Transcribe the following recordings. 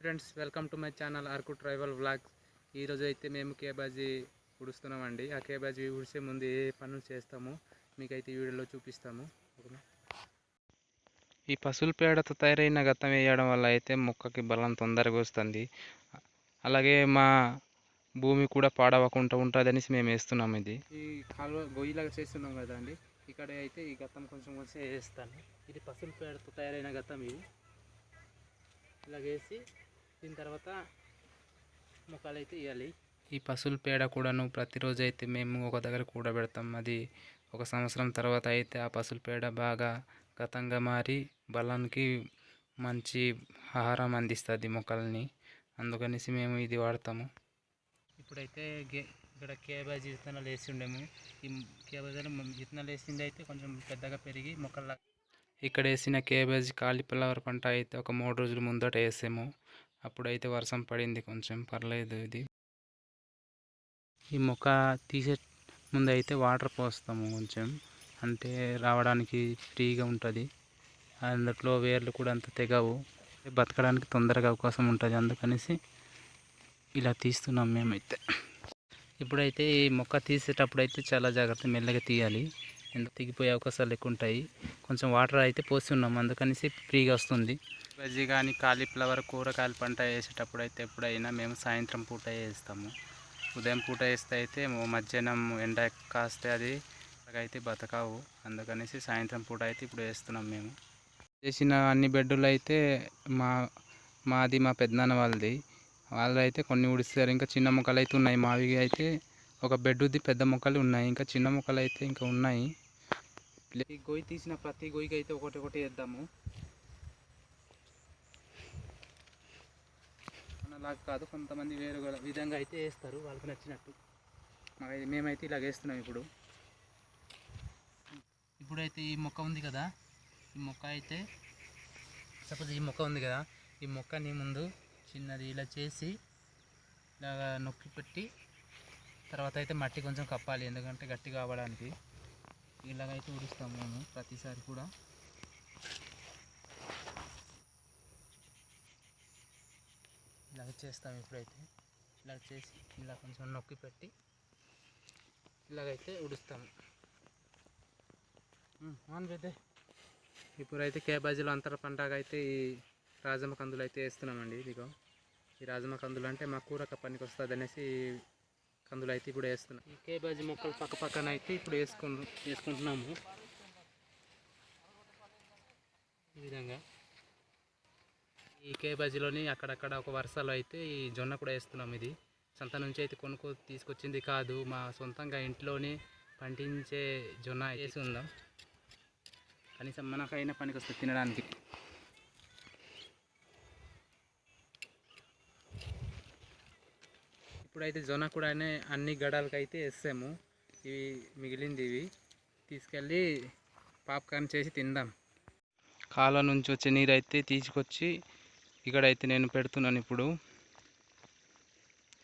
Friends welcome to my channel Araku tribal vlogs ఈరోజు అయితే మేము కేబాజీ ఉడుస్తున్నామండి. ఆ కేబాజీ ఉడిసే ముందు ఏ పనులు చేస్తామో మీకైతే ఈ వీడియోలో చూపిస్తాము. ఓకేనా? ఈ పశువుల పేడతో తయారైన గతం వేయడం వల్ల అయితే మొక్కకి బలం తొందరగా వస్తుంది. అలాగే మా భూమి కూడా పాడవకుండా ఉంటుందని మేము వేస్తున్నాం ఇది. ఈ కాలువ గొయ్యిలాగా చేస్తున్నాం కదా అండి. ఇక్కడ అయితే ఈ గతం కొంచెం కొంచెం వేస్తాను. ఇది పశువుల పేడతో తయారైన గతం ఇది. ఇలా వేసి దీని తర్వాత మొక్కలు అయితే ఇవ్వాలి ఈ పశువుల పేడ కూడాను ప్రతిరోజు అయితే మేము ఒక దగ్గర కూడబెడతాం. అది ఒక సంవత్సరం తర్వాత అయితే ఆ పశువుల పేడ బాగా గతంగా మారి బలానికి మంచి ఆహారం అందిస్తుంది మొక్కల్ని. అందుకనేసి మేము ఇది వాడతాము. ఇప్పుడైతే గే ఇక్కడ కేబాజీ విత్తనాలు వేసి ఉండేము ఈ కేబాజీలో విత్తనాలు వేసింది అయితే కొంచెం పెద్దగా పెరిగి మొక్కల ఇక్కడ వేసిన కేబేజీ కాలీఫ్లవర్ పంట అయితే ఒక మూడు రోజుల ముందట వేసాము. అప్పుడైతే వర్షం పడింది కొంచెం పర్లేదు ఇది. ఈ మొక్క తీసే ముందు అయితే వాటర్ పోస్తాము కొంచెం అంటే రావడానికి ఫ్రీగా ఉంటుంది. అందులో వేర్లు కూడా అంత తెగవు. బతకడానికి తొందరగా అవకాశం ఉంటుంది అందుకనేసి ఇలా తీస్తున్నాం మేమైతే. ఇప్పుడైతే ఈ మొక్క తీసేటప్పుడు అయితే చాలా జాగ్రత్త మెల్లగా తీయాలి. ఎంత తెగిపోయే అవకాశాలు ఎక్కువ ఉంటాయి. కొంచెం వాటర్ అయితే పోసి ఉన్నాం అందుకనేసి ఫ్రీగా వస్తుంది. బజ్జీ కానీ కాలీఫ్లవర్ కూరగాయల పంట వేసేటప్పుడు అయితే ఎప్పుడైనా మేము సాయంత్రం పూట వేస్తాము. ఉదయం పూట వేస్తే అయితే మధ్యాహ్నం ఎండ కాస్తే అది అయితే బతకావు. అందుకనేసి సాయంత్రం పూట అయితే ఇప్పుడు వేస్తున్నాం మేము. చేసిన అన్ని బెడ్డులు అయితే మా మాది మా పెద్దనాన్న వాళ్ళది. వాళ్ళు అయితే కొన్ని ఉడిస్తారు ఇంకా చిన్న మొక్కలు అయితే ఉన్నాయి. మావి అయితే ఒక బెడ్ది పెద్ద మొక్కలు ఉన్నాయి. ఇంకా చిన్న మొక్కలు అయితే ఇంకా ఉన్నాయి. గొయ్యి తీసిన ప్రతి గొయ్యికి అయితే ఒకటి ఒకటి వేద్దాము. అలా కాదు కొంతమంది వేరు విధంగా అయితే వేస్తారు వాళ్ళకి నచ్చినట్టు. మేమైతే ఇలా వేస్తున్నాం ఇప్పుడు. ఇప్పుడైతే ఈ మొక్క ఉంది కదా ఈ మొక్క అయితే సపోజ్ ఈ మొక్క ఉంది కదా ఈ మొక్కని ముందు చిన్నది ఇలా చేసి ఇలాగా నొక్కి పెట్టి తర్వాత అయితే మట్టి కొంచెం కప్పాలి ఎందుకంటే గట్టి కావడానికి ఇలాగైతే ఉడుస్తాము మేము ప్రతిసారి కూడా. చేస్తాం ఇప్పుడైతే. ఇలా చేసి ఇలా కొంచెం నొక్కి పెట్టి ఇలాగైతే ఉడుస్తాము ఆన్ పెద్దే ఇప్పుడైతే కేబాజీలో అంతర పంటగా అయితే ఈ రాజమ కందులు అయితే వేస్తున్నామండి. ఇదిగో ఈ రాజమ్మ కందులు అంటే మా కూరక పనికి వస్తుంది అనేసి కందులు అయితే ఇప్పుడు వేస్తున్నాం. ఈ కేబాజీ మొక్కలు పక్క పక్కన అయితే ఇప్పుడు వేసుకు వేసుకుంటున్నాము. ఈ విధంగా. ఈ కేబాజీలోని అక్కడక్కడ ఒక వరుసలో అయితే ఈ జొన్న కూడా వేస్తున్నాం ఇది. సంత నుంచి అయితే కొనుక్కో తీసుకొచ్చింది కాదు. మా సొంతంగా ఇంట్లోనే పండించే జొన్న వేసి ఉందాం. కనీసం మనకైనా పనికి వస్తుంది తినడానికి. ఇప్పుడైతే జొన్న కూడా అన్ని గడాలకైతే వేస్తాము వేసాము. ఇవి మిగిలింది ఇవి. తీసుకెళ్ళి పాప్కార్న్ చేసి తిందాం. కాలువ నుంచి వచ్చే నీరు అయితే తీసుకొచ్చి ఇక్కడైతే నేను పెడుతున్నాను ఇప్పుడు.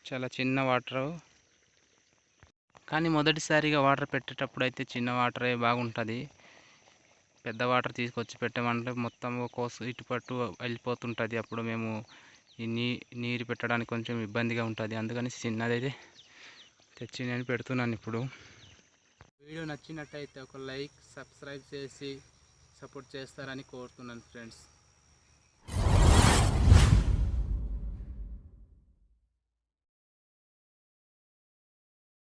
చాలా చిన్న వాటర్. కానీ మొదటిసారిగా వాటర్ పెట్టేటప్పుడు అయితే చిన్న వాటరే బాగుంటుంది. పెద్ద వాటర్ తీసుకొచ్చి పెట్టామంటే మొత్తం కోసు ఇటుపట్టు వెళ్ళిపోతుంటుంది. అప్పుడు మేము ఈ నీ నీరు పెట్టడానికి కొంచెం ఇబ్బందిగా ఉంటుంది. అందుకని చిన్నదైతే తెచ్చి నేను పెడుతున్నాను ఇప్పుడు. వీడియో నచ్చినట్టయితే ఒక లైక్ సబ్స్క్రైబ్ చేసి సపోర్ట్ చేస్తారని కోరుతున్నాను ఫ్రెండ్స్.